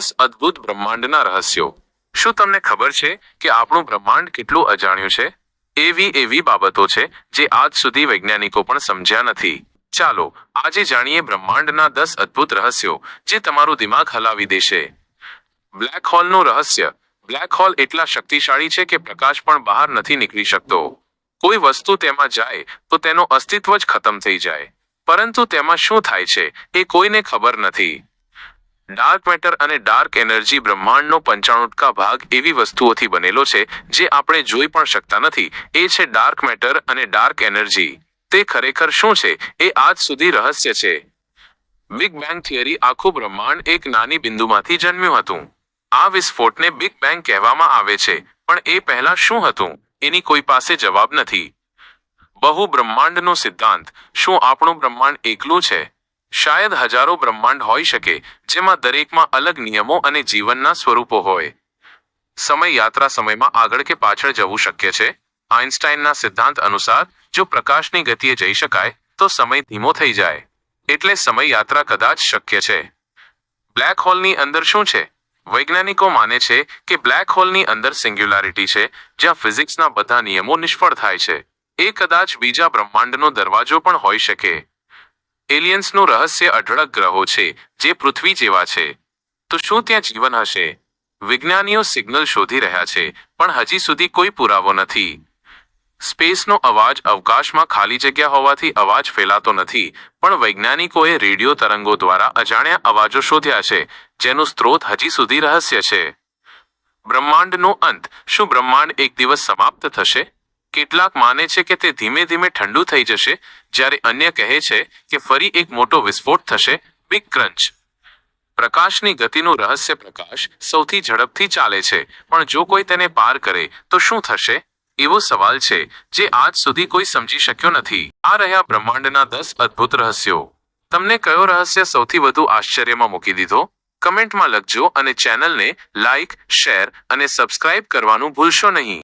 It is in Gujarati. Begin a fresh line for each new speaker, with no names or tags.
દસ અદ્ભુત બ્રહ્માંડના રહસ્યો. શું તમને ખબર છે કે આપણું બ્રહ્માંડ કેટલું અજાણ્યું છે? એવી એવી બાબતો છે જે આજ સુધી વૈજ્ઞાનિકો પણ સમજ્યા નથી. ચાલો, આજે જાણીએ બ્રહ્માંડના દસ અદ્ભુત રહસ્યો જે તમારું દિમાગ હલાવી દેશે. બ્લેક હોલનું રહસ્ય. બ્લેક હોલ એટલા શક્તિશાળી છે કે પ્રકાશ પણ બહાર નથી નીકળી શકતો. કોઈ વસ્તુ તેમાં જાય તો તેનું અસ્તિત્વ જ ખતમ થઈ જાય. પરંતુ તેમાં શું થાય છે એ કોઈને ખબર નથી. ડાર્ક મેટર અને ડાર્ક એનર્જી બ્રહ્માંડનો પંચાણું ટકા ભાગ એવી વસ્તુઓથી બનેલો છે જે આપણે જોઈ પણ શકતા નથી. એ છે ડાર્ક મેટર અને ડાર્ક એનર્જી તે ખરેખર શું છે? એ આજ સુધી રહસ્ય છે. બિગ બેંગ થિયરી આખું બ્રહ્માંડ એક નાની બિંદુમાંથી જન્મ્યું હતું. આ વિસ્ફોટને બિગ બેંગ કહેવામાં આવે છે, પણ એ પહેલા શું હતું? એની કોઈ પાસે જવાબ નથી. બહુ બ્રહ્માંડનો સિદ્ધાંત, શું આપણું બ્રહ્માંડ એકલું છે? શાયદ હજારો બ્રહ્માંડ હોઈ શકે, જેમાં દરેકમાં અલગ નિયમો અને જીવનના સ્વરૂપો હોય. સમય યાત્રા સમયમાં આગળ કે પાછળ જવું શક્ય છે? આઇન્સ્ટાઇનના સિદ્ધાંત અનુસાર, જો પ્રકાશની ગતિએ જઈ શકાય, તો સમય ધીમો થઈ જાય. એટલે સમય યાત્રા કદાચ શક્ય છે. બ્લેક હોલની અંદર શું છે? વૈજ્ઞાનિકો માને છે કે બ્લેક હોલની અંદર સિંગ્યુલારિટી છે, જ્યાં ફિઝિક્સના બધા નિયમો નિષ્ફળ થાય છે. એ કદાચ બીજા બ્રહ્માંડનો દરવાજો પણ હોઈ શકે. એલિયન્સનું રહસ્ય અઢળક ગ્રહો છે, જે પૃથ્વી જેવા છે. તો શું ત્યાં જીવન હશે? વિજ્ઞાનીઓ સિગ્નલ શોધી રહ્યા છે, પણ હજી સુધી કોઈ પુરાવો નથી. સ્પેસનો અવાજ અવકાશમાં ખાલી જગ્યા હોવાથી અવાજ ફેલાતો નથી, પણ વૈજ્ઞાનિકોએ રેડિયો તરંગો દ્વારા અજાણ્યા અવાજો શોધ્યા છે, જેનું સ્ત્રોત હજી સુધી રહસ્ય છે. બ્રહ્માંડનો અંત. શું બ્રહ્માંડ એક દિવસ સમાપ્ત થશે? કેટલાક માને છે કે તે ધીમે ધીમે ઠંડુ થઈ જશે, જ્યારે અન્ય કહે છે કે ફરી એક મોટો વિસ્ફોટ થશે બિગ ક્રંચ પ્રકાશની ગતિનું રહસ્ય પ્રકાશ સૌથી ઝડપથી ચાલે છે, પણ જો કોઈ તેને પાર કરે, તો શું થશે? એવો સવાલ છે, જે આજ સુધી કોઈ સમજી શક્યો નથી. આ રહ્યા બ્રહ્માંડના દસ અદ્ભુત રહસ્યો. તમને કયો રહસ્ય સૌથી વધુ આશ્ચર્યમાં મૂકી દીધો? કમેન્ટમાં લખજો અને ચેનલને લાઇક શેર અને સબસ્ક્રાઇબ કરવાનું ભૂલશો નહીં.